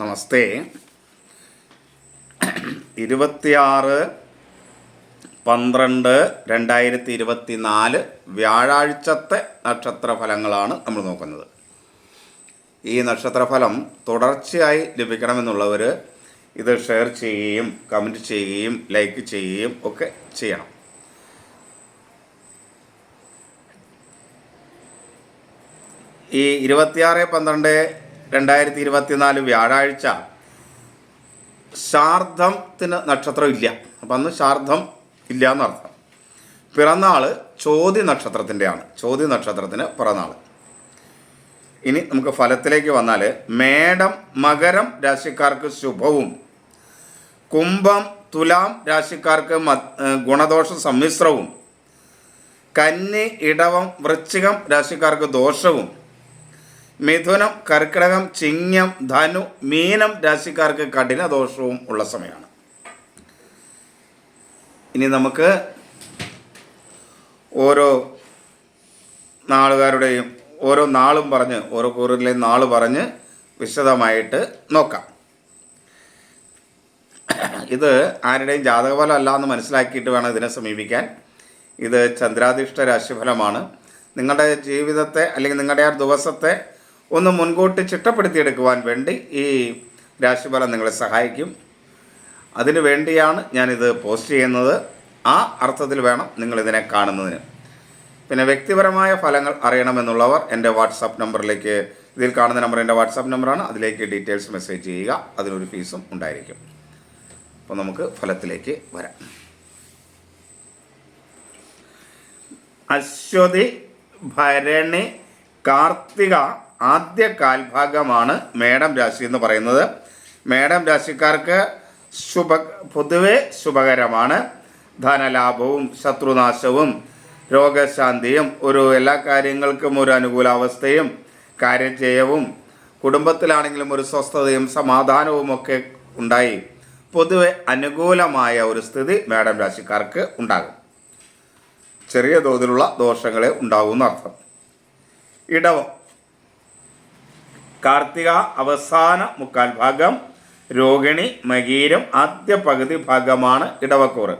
നമസ്തേ. ഇരുപത്തിയാറ് പന്ത്രണ്ട് രണ്ടായിരത്തി ഇരുപത്തി നാല് വ്യാഴാഴ്ചത്തെ നക്ഷത്രഫലങ്ങളാണ് നമ്മൾ നോക്കുന്നത്. ഈ നക്ഷത്രഫലം തുടർച്ചയായി ലഭിക്കണമെന്നുള്ളവർ ഇത് ഷെയർ ചെയ്യുകയും കമന്റ് ചെയ്യുകയും ലൈക്ക് ചെയ്യുകയും ഒക്കെ ചെയ്യണം. ഈ ഇരുപത്തിയാറ് പന്ത്രണ്ട് രണ്ടായിരത്തി ഇരുപത്തിനാല് വ്യാഴാഴ്ച ശാർദ്ധത്തിന് നക്ഷത്രം ഇല്ല. അപ്പം അന്ന് ശാർദ്ധം ഇല്ല എന്നർത്ഥം പിറന്നാൾ ചോതി നക്ഷത്രത്തിന്റെയാണ് ചോതി നക്ഷത്രത്തിന് പിറന്നാൾ ഇനി നമുക്ക് ഫലത്തിലേക്ക് വന്നാൽ മേടം മകരം രാശിക്കാർക്ക് ശുഭവും. കുംഭം തുലാം രാശിക്കാർക്ക് ഗുണദോഷ സമ്മിശ്രവും. കന്നി ഇടവം വൃശ്ചികം രാശിക്കാർക്ക് ദോഷവും. മിഥുനം കർക്കിടകം ചിങ്ങം ധനു മീനം രാശിക്കാർക്ക് കഠിന ദോഷവും ഉള്ള സമയമാണ്. ഇനി നമുക്ക് ഓരോ നാളുകാരുടെയും ഓരോ നാളും പറഞ്ഞ് ഓരോ കൂറിലെയും നാൾ പറഞ്ഞ് വിശദമായിട്ട് നോക്കാം. ഇത് ആരുടെയും ജാതകഫലം അല്ല എന്ന് മനസ്സിലാക്കിയിട്ട് വേണം ഇതിനെ സമീപിക്കാൻ. ഇത് ചന്ദ്രാധിഷ്ഠ രാശിഫലമാണ്. നിങ്ങളുടെ ജീവിതത്തെ അല്ലെങ്കിൽ നിങ്ങളുടെ ആ ദിവസത്തെ ഒന്ന് മുൻകൂട്ടി ചിട്ടപ്പെടുത്തിയെടുക്കുവാൻ വേണ്ടി ഈ രാശിഫലം നിങ്ങളെ സഹായിക്കും. അതിനു വേണ്ടിയാണ് ഞാനിത് പോസ്റ്റ് ചെയ്യുന്നത്. ആ അർത്ഥത്തിൽ വേണം നിങ്ങളിതിനെ കാണുന്നതിന്. പിന്നെ വ്യക്തിപരമായ ഫലങ്ങൾ അറിയണമെന്നുള്ളവർ എന്റെ വാട്സാപ്പ് നമ്പറിലേക്ക് ഇതിൽ കാണുന്ന നമ്പർ എന്റെ വാട്സാപ്പ് നമ്പറാണ്. അതിലേക്ക് ഡീറ്റെയിൽസ് മെസ്സേജ് ചെയ്യുക. അതിനൊരു ഫീസും ഉണ്ടായിരിക്കും. അപ്പോൾ നമുക്ക് ഫലത്തിലേക്ക് വരാം. അശ്വതി ഭരണി കാർത്തിക ആദ്യ കാൽഭാഗമാണ് മേടം രാശി എന്ന് പറയുന്നത്. മേടം രാശിക്കാർക്ക് ശുഭ പൊതുവെ ശുഭകരമാണ്. ധനലാഭവും ശത്രുനാശവും രോഗശാന്തിയും ഒരു എല്ലാ കാര്യങ്ങൾക്കും ഒരു അനുകൂലാവസ്ഥയും കാര്യജയവും കുടുംബത്തിലാണെങ്കിലും ഒരു സ്വസ്ഥതയും സമാധാനവും ഒക്കെ ഉണ്ടായി. പൊതുവെ അനുകൂലമായ ഒരു സ്ഥിതി മേടം രാശിക്കാർക്ക് ഉണ്ടാകും. ചെറിയ തോതിലുള്ള ദോഷങ്ങളെ ഉണ്ടാകുമെന്നർത്ഥം ഇടവം. കാർത്തിക അവസാന മുക്കാൽ ഭാഗം രോഹിണി മകീരം ആദ്യ പകുതി ഭാഗമാണ് ഇടവക്കൂറ്.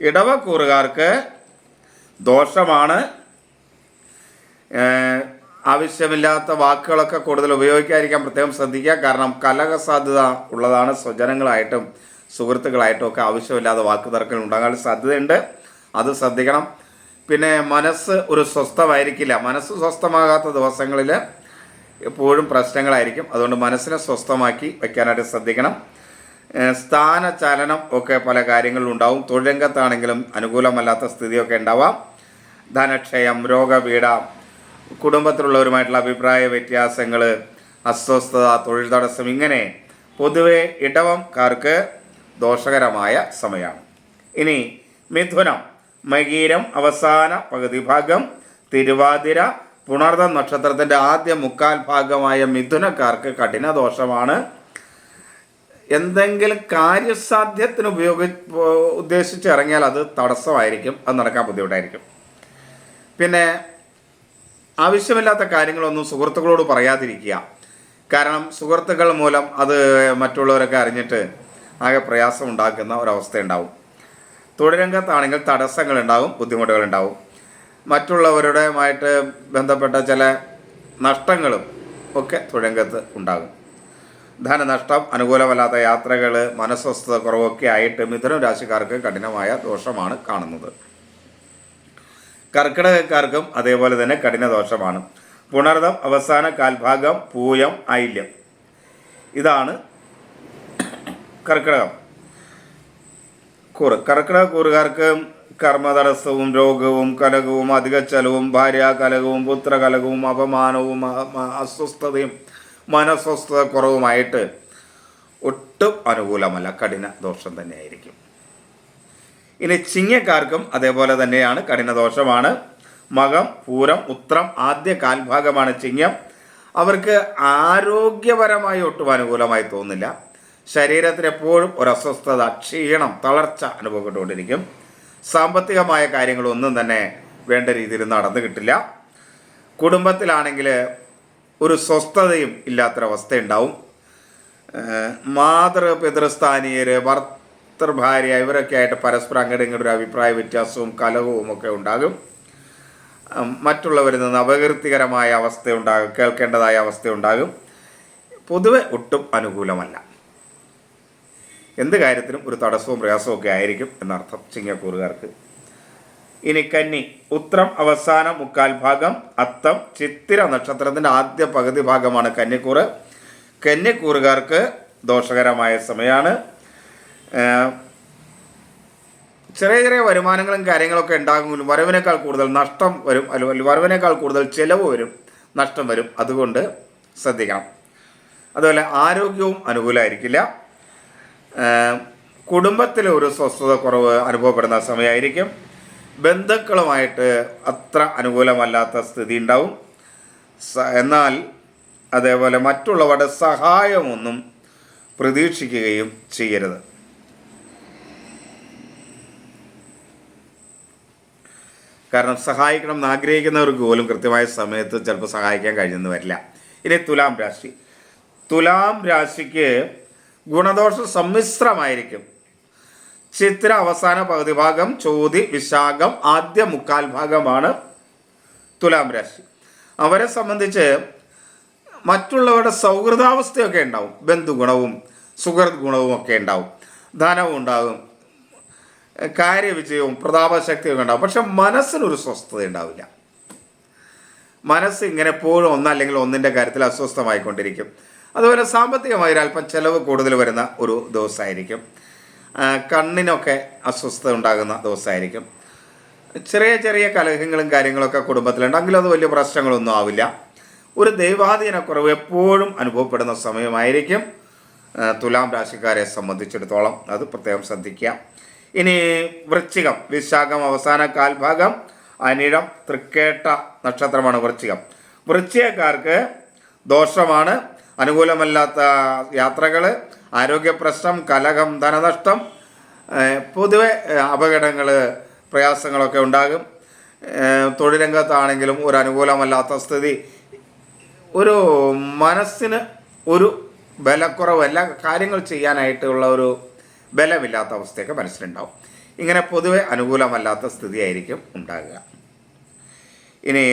ഇടവക്കൂറുകാർക്ക് ദോഷമാണ് ആവശ്യമില്ലാത്ത വാക്കുകളൊക്കെ കൂടുതൽ ഉപയോഗിക്കാതിരിക്കാൻ പ്രത്യേകം ശ്രദ്ധിക്കുക. കാരണം കലഹ സാധ്യത ഉള്ളതാണ് സ്വജനങ്ങളായിട്ടും സുഹൃത്തുക്കളായിട്ടും ഒക്കെ ആവശ്യമില്ലാതെ വാക്ക് തർക്കങ്ങൾ ഉണ്ടാകാൻ സാധ്യതയുണ്ട്. അത് ശ്രദ്ധിക്കണം. പിന്നെ മനസ്സ് ഒരു സ്വസ്ഥമായിരിക്കില്ല. മനസ്സ് സ്വസ്ഥമാകാത്ത ദിവസങ്ങളിൽ എപ്പോഴും പ്രശ്നങ്ങളായിരിക്കും. അതുകൊണ്ട് മനസ്സിനെ സ്വസ്ഥമാക്കി വയ്ക്കാനായിട്ട് ശ്രദ്ധിക്കണം. സ്ഥാനചലനം ഒക്കെ പല കാര്യങ്ങളിലും ഉണ്ടാവും. തൊഴിലംഗത്താണെങ്കിലും അനുകൂലമല്ലാത്ത സ്ഥിതിയൊക്കെ ഉണ്ടാവാം. ധനക്ഷയം രോഗപീഠ കുടുംബത്തിലുള്ളവരുമായിട്ടുള്ള അഭിപ്രായ വ്യത്യാസങ്ങൾ അസ്വസ്ഥത തൊഴിൽ തടസ്സം ഇങ്ങനെ പൊതുവെ ഇടവംകാർക്ക് ദോഷകരമായ സമയമാണ്. ഇനി മിഥുനം മകീരം അവസാന പകുതി ഭാഗം തിരുവാതിര പുണർദം നക്ഷത്രത്തിന്റെ ആദ്യ മുക്കാൽ ഭാഗമായ മിഥുനക്കാർക്ക് കഠിന ദോഷമാണ്. എന്തെങ്കിലും കാര്യസാധ്യത്തിന് ഉപയോഗി ഉദ്ദേശിച്ച് ഇറങ്ങിയാൽ അത് തടസ്സമായിരിക്കും. അത് നടക്കാൻ ബുദ്ധിമുട്ടായിരിക്കും. പിന്നെ ആവശ്യമില്ലാത്ത കാര്യങ്ങളൊന്നും സുഹൃത്തുക്കളോട് പറയാതിരിക്കുക. കാരണം സുഹൃത്തുക്കൾ മൂലം അത് മറ്റുള്ളവരൊക്കെ അറിഞ്ഞിട്ട് ആകെ പ്രയാസം ഉണ്ടാക്കുന്ന ഒരവസ്ഥ ഉണ്ടാവും തടസ്സങ്ങൾ രംഗത്താണെങ്കിൽ ബുദ്ധിമുട്ടുകൾ ബുദ്ധിമുട്ടുകളുണ്ടാവും. മറ്റുള്ളവരുടെയുമായിട്ട് ബന്ധപ്പെട്ട ചില നഷ്ടങ്ങളും ഒക്കെ തുഴങ്കത്ത് ഉണ്ടാകും. ധനനഷ്ടം അനുകൂലമല്ലാത്ത യാത്രകൾ മനസ്വസ്ഥത കുറവൊക്കെ ആയിട്ട് മിഥുനം രാശിക്കാർക്ക് കഠിനമായ ദോഷമാണ് കാണുന്നത്. കർക്കിടകക്കാർക്കും അതേപോലെ തന്നെ കഠിന ദോഷമാണ്. പുണർദം അവസാന കാൽഭാഗം പൂയം ഐല്യം ഇതാണ് കർക്കിടകം. കൂറ്. കർക്കിടക കൂറുകാർക്ക് കർമ്മതടസ്സവും രോഗവും കലകവും അധിക ചെലവും ഭാര്യാകലകവും പുത്രകലകവും അപമാനവും അസ്വസ്ഥതയും മനസ്വസ്ഥത കുറവുമായിട്ട് ഒട്ടും അനുകൂലമല്ല കഠിന ദോഷം തന്നെയായിരിക്കും. ഇനി ചിങ്ങക്കാർക്കും അതേപോലെ തന്നെയാണ് കഠിന ദോഷമാണ്. മകം പൂരം ഉത്രം ആദ്യ കാൽഭാഗമാണ് ചിങ്ങം. അവർക്ക് ആരോഗ്യപരമായി ഒട്ടും അനുകൂലമായി തോന്നില്ല ശരീരത്തിന് എപ്പോഴും ഒരു അസ്വസ്ഥത ക്ഷീണം തളർച്ച അനുഭവപ്പെട്ടുകൊണ്ടിരിക്കും. സാമ്പത്തികമായ കാര്യങ്ങളൊന്നും തന്നെ വേണ്ട രീതിയിൽ നടന്നു കിട്ടില്ല. കുടുംബത്തിലാണെങ്കിൽ ഒരു സ്വസ്ഥതയും ഇല്ലാത്തൊരവസ്ഥയുണ്ടാവും. മാതൃ പിതൃസ്ഥാനീയർ ഭർത്തൃഭാര്യ ഇവരൊക്കെ ആയിട്ട് പരസ്പരം അങ്ങോട്ടും ഇങ്ങോട്ടും ഒരു അഭിപ്രായ വ്യത്യാസവും കലഹവും ഒക്കെ ഉണ്ടാകും. മറ്റുള്ളവരിൽ നിന്ന് അപകീർത്തികരമായ അവസ്ഥയുണ്ടാകും കേൾക്കേണ്ടതായ അവസ്ഥയുണ്ടാകും. പൊതുവെ ഒട്ടും അനുകൂലമല്ല. എന്ത് കാര്യത്തിനും ഒരു തടസ്സവും പ്രയാസവും ഒക്കെ ആയിരിക്കും എന്നർത്ഥം ചിങ്ങക്കൂറുകാർക്ക്. ഇനി കന്നി ഉത്രം അവസാന മുക്കാൽ ഭാഗം അത്തം ചിത്തിര നക്ഷത്രത്തിന്റെ ആദ്യ പകുതി ഭാഗമാണ് കന്നിക്കൂറ്. കന്നിക്കൂറുകാർക്ക് ദോഷകരമായ സമയമാണ് ചെറിയ ചെറിയ വരുമാനങ്ങളും കാര്യങ്ങളൊക്കെ ഉണ്ടാകുമെങ്കിലും വരവിനേക്കാൾ കൂടുതൽ നഷ്ടം വരും. അല്ലെങ്കിൽ വരവിനേക്കാൾ കൂടുതൽ ചിലവ് വരും. നഷ്ടം വരും. അതുകൊണ്ട് ശ്രദ്ധിക്കണം. അതുപോലെ ആരോഗ്യവും അനുകൂലമായിരിക്കില്ല. കുടുംബത്തിൽ ഒരു സ്വസ്ഥത കുറവ് അനുഭവപ്പെടുന്ന സമയമായിരിക്കും. ബന്ധുക്കളുമായിട്ട് അത്ര അനുകൂലമല്ലാത്ത സ്ഥിതി ഉണ്ടാവും. എന്നാൽ അതേപോലെ മറ്റുള്ളവരുടെ സഹായമൊന്നും പ്രതീക്ഷിക്കുകയും ചെയ്യരുത്. കാരണം സഹായിക്കണം എന്ന് ആഗ്രഹിക്കുന്നവർക്ക് പോലും കൃത്യമായ സമയത്ത് ചിലപ്പോൾ സഹായിക്കാൻ കഴിഞ്ഞെന്ന് വരില്ല ഇനി തുലാം രാശി. തുലാം രാശിക്ക് ഗുണദോഷ സമ്മിശ്രമായിരിക്കും. ചിത്ര അവസാന പകുതി ഭാഗം ചോതി വിശാഖം ആദ്യ മുക്കാൽ ഭാഗമാണ് തുലാം രാശി. അവരെ സംബന്ധിച്ച് മറ്റുള്ളവരുടെ സൗഹൃദാവസ്ഥയൊക്കെ ഉണ്ടാവും. ബന്ധുഗുണവും സുഹൃത് ഗുണവും ഒക്കെ ഉണ്ടാവും. ധനവും ഉണ്ടാകും. കാര്യവിജയവും പ്രതാപശക്തിയൊക്കെ ഉണ്ടാവും പക്ഷെ മനസ്സിനൊരു സ്വസ്ഥത ഉണ്ടാവില്ല. മനസ്സ് ഇങ്ങനെ എപ്പോഴും ഒന്നല്ലെങ്കിൽ ഒന്നിന്റെ കാര്യത്തിൽ അസ്വസ്ഥമായിക്കൊണ്ടിരിക്കും. അതുപോലെ സാമ്പത്തികമായി ഒരല്പം ചിലവ് കൂടുതൽ വരുന്ന ഒരു ദിവസമായിരിക്കും. കണ്ണിനൊക്കെ അസ്വസ്ഥത ഉണ്ടാകുന്ന ദിവസമായിരിക്കും. ചെറിയ ചെറിയ കലഹങ്ങളും കാര്യങ്ങളൊക്കെ കുടുംബത്തിലുണ്ടെങ്കിലും അത് വലിയ പ്രശ്നങ്ങളൊന്നും ആവില്ല. ഒരു ദൈവാധീനക്കുറവ് എപ്പോഴും അനുഭവപ്പെടുന്ന സമയമായിരിക്കും. തുലാം രാശിക്കാരെ സംബന്ധിച്ചിടത്തോളം അത് പ്രത്യേകം ശ്രദ്ധിക്കുക. ഇനി വൃശ്ചികം വിശാഖം അവസാന കാൽഭാഗം അനിഴം തൃക്കേട്ട നക്ഷത്രമാണ് വൃശ്ചികം. വൃശ്ചികക്കാർക്ക് ദോഷമാണ്. അനുകൂലമല്ലാത്ത യാത്രകൾ ആരോഗ്യ പ്രശ്നം കലഹം ധനനഷ്ടം പൊതുവെ അപകടങ്ങൾ പ്രയാസങ്ങളൊക്കെ ഉണ്ടാകും. തൊഴിലംഗത്താണെങ്കിലും ഒരു അനുകൂലമല്ലാത്ത സ്ഥിതി. ഒരു മനസ്സിന് ഒരു ബലക്കുറവ് എല്ലാ കാര്യങ്ങൾ ചെയ്യാനായിട്ടുള്ള ഒരു ബലമില്ലാത്ത അവസ്ഥയൊക്കെ മനസ്സിലുണ്ടാവും. ഇങ്ങനെ പൊതുവെ അനുകൂലമല്ലാത്ത സ്ഥിതിയായിരിക്കും ഉണ്ടാകുക. ഇനി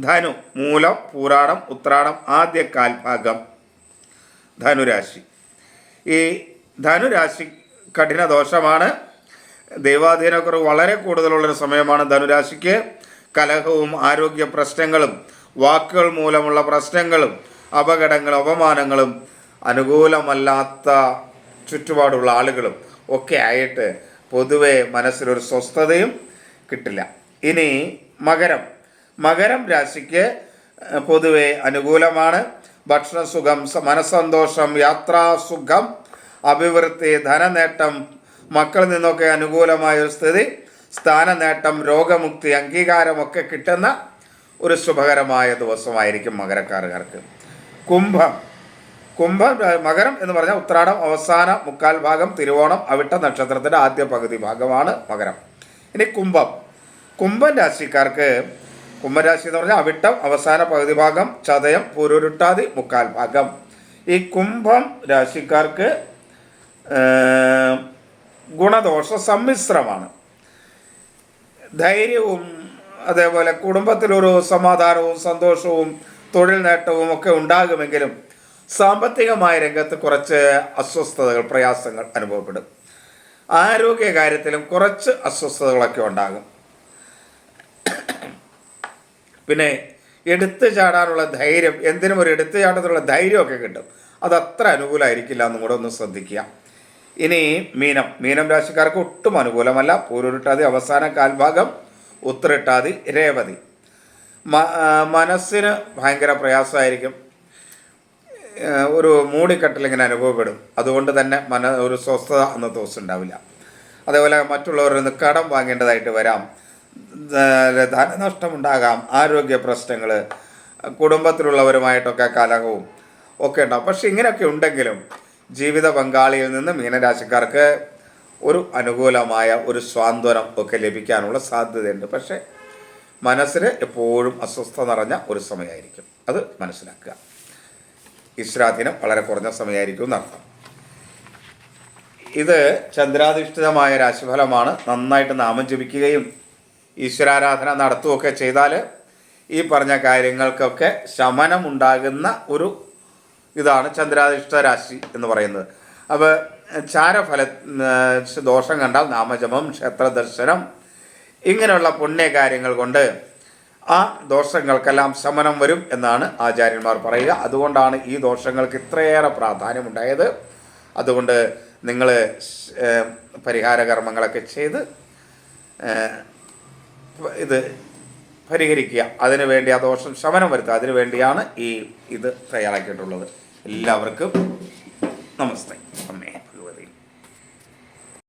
ധനു മൂലം പൂരാടം ഉത്രാടം ആദ്യ കാൽഭാഗം. ധനുരാശി. ഈ ധനുരാശി കഠിന ദോഷമാണ്. ദൈവാധീനക്കുറവ് വളരെ കൂടുതലുള്ളൊരു സമയമാണ് ധനുരാശിക്ക്. കലഹവും ആരോഗ്യ പ്രശ്നങ്ങളും വാക്കുകൾ മൂലമുള്ള പ്രശ്നങ്ങളും അപകടങ്ങളും അപമാനങ്ങളും അനുകൂലമല്ലാത്ത ചുറ്റുപാടുള്ള ആളുകളും ഒക്കെ ആയിട്ട് പൊതുവെ മനസ്സിലൊരു സ്വസ്ഥതയും കിട്ടില്ല. ഇനി മകരം. മകരം രാശിക്ക് പൊതുവെ അനുകൂലമാണ്. ഭക്ഷണസുഖം മനസ്സന്തോഷം യാത്രാസുഖം അഭിവൃദ്ധി ധനനേട്ടം മക്കളിൽ നിന്നൊക്കെ അനുകൂലമായ ഒരു സ്ഥിതി സ്ഥാനനേട്ടം രോഗമുക്തി അംഗീകാരമൊക്കെ കിട്ടുന്ന ഒരു ശുഭകരമായ ദിവസമായിരിക്കും മകരക്കാരുകാർക്ക് കുംഭം. കുംഭം മകരം എന്ന് പറഞ്ഞാൽ ഉത്രാടം അവസാന മുക്കാൽ ഭാഗം തിരുവോണം അവിട്ട നക്ഷത്രത്തിന്റെ ആദ്യ പകുതി ഭാഗമാണ് മകരം. ഇനി കുംഭം. കുംഭം രാശിക്കാർക്ക് കുംഭരാശി എന്ന് പറഞ്ഞാൽ അവിട്ടം അവസാന പകുതി ഭാഗം ചതയം പൂരുരുട്ടാതി മുക്കാൽ ഭാഗം. ഈ കുംഭം രാശിക്കാർക്ക് ഗുണദോഷ സമ്മിശ്രമാണ്. ധൈര്യവും അതേപോലെ കുടുംബത്തിലൊരു സമാധാനവും സന്തോഷവും തൊഴിൽ നേട്ടവും ഒക്കെ ഉണ്ടാകുമെങ്കിലും സാമ്പത്തികമായ രംഗത്ത് കുറച്ച് അസ്വസ്ഥതകൾ പ്രയാസങ്ങൾ അനുഭവപ്പെടും. ആരോഗ്യ കാര്യത്തിലും കുറച്ച് അസ്വസ്ഥതകളൊക്കെ ഉണ്ടാകും. എടുത്തു ചാടാനുള്ള ധൈര്യം എന്തിനും ഒരു എടുത്തു ചാടാനുള്ള ധൈര്യമൊക്കെ കിട്ടും. അത് അത്ര അനുകൂലമായിരിക്കില്ല എന്നും കൂടെ ഒന്ന് ശ്രദ്ധിക്കുക. ഇനി മീനം. മീനം രാശിക്കാർക്ക് ഒട്ടും അനുകൂലമല്ല. പൂരുരുട്ടാതി അവസാന കാൽഭാഗം ഉത്തരട്ടാതി രേവതി. മനസ്സിന് ഭയങ്കര പ്രയാസമായിരിക്കും. ഒരു മൂടിക്കെട്ടൽ ഇങ്ങനെ അനുഭവപ്പെടും. അതുകൊണ്ട് തന്നെ മന ഒരു സ്വസ്ഥത അന്നത്തെ ദിവസം ഉണ്ടാവില്ല. അതേപോലെ മറ്റുള്ളവരിൽ നിന്ന് കടം വാങ്ങേണ്ടതായിട്ട് വരാം. ധനനഷ്ടമുണ്ടാകാം. ആരോഗ്യ പ്രശ്നങ്ങൾ കുടുംബത്തിലുള്ളവരുമായിട്ടൊക്കെ കലഹവും ഒക്കെ ഉണ്ടാവും. പക്ഷെ ഇങ്ങനെയൊക്കെ ഉണ്ടെങ്കിലും ജീവിത പങ്കാളിയിൽ നിന്ന് മീനരാശിക്കാർക്ക് ഒരു അനുകൂലമായ ഒരു സ്വാന്തനം ഒക്കെ ലഭിക്കാനുള്ള സാധ്യതയുണ്ട്. പക്ഷേ മനസ്സിന് എപ്പോഴും അസ്വസ്ഥ നിറഞ്ഞ ഒരു സമയമായിരിക്കും. അത് മനസ്സിലാക്കുക. ഈശ്വരാധീനം വളരെ കുറഞ്ഞ സമയമായിരിക്കും എന്നർത്ഥം. ഇത് ചന്ദ്രാധിഷ്ഠിതമായ രാശിഫലമാണ് നന്നായിട്ട് നാമം ജപിക്കുകയും ഈശ്വരാരാധന നടത്തുകയൊക്കെ ചെയ്താൽ ഈ പറഞ്ഞ കാര്യങ്ങൾക്കൊക്കെ ശമനം ഉണ്ടാകുന്ന ഒരു ഇതാണ് ചന്ദ്രാധിഷ്ഠ രാശി എന്ന് പറയുന്നത്. അപ്പോൾ ചാരഫല ദോഷം കണ്ടാൽ നാമജപം ക്ഷേത്രദർശനം ഇങ്ങനെയുള്ള പുണ്യകാര്യങ്ങൾ കൊണ്ട് ആ ദോഷങ്ങൾക്കെല്ലാം ശമനം വരും എന്നാണ് ആചാര്യന്മാർ പറയുക. അതുകൊണ്ടാണ് ഈ ദോഷങ്ങൾക്ക് ഇത്രയേറെ പ്രാധാന്യമുണ്ടായത്. അതുകൊണ്ട് നിങ്ങൾ പരിഹാര കർമ്മങ്ങളൊക്കെ ചെയ്ത് ഇത് പരിഹരിക്കുക. അതിനു വേണ്ടി ആ ദോഷം ശമനം വരുത്തുക. അതിനു വേണ്ടിയാണ് ഈ ഇത് തയ്യാറാക്കിയിട്ടുള്ളത്. എല്ലാവർക്കും നമസ്തേ.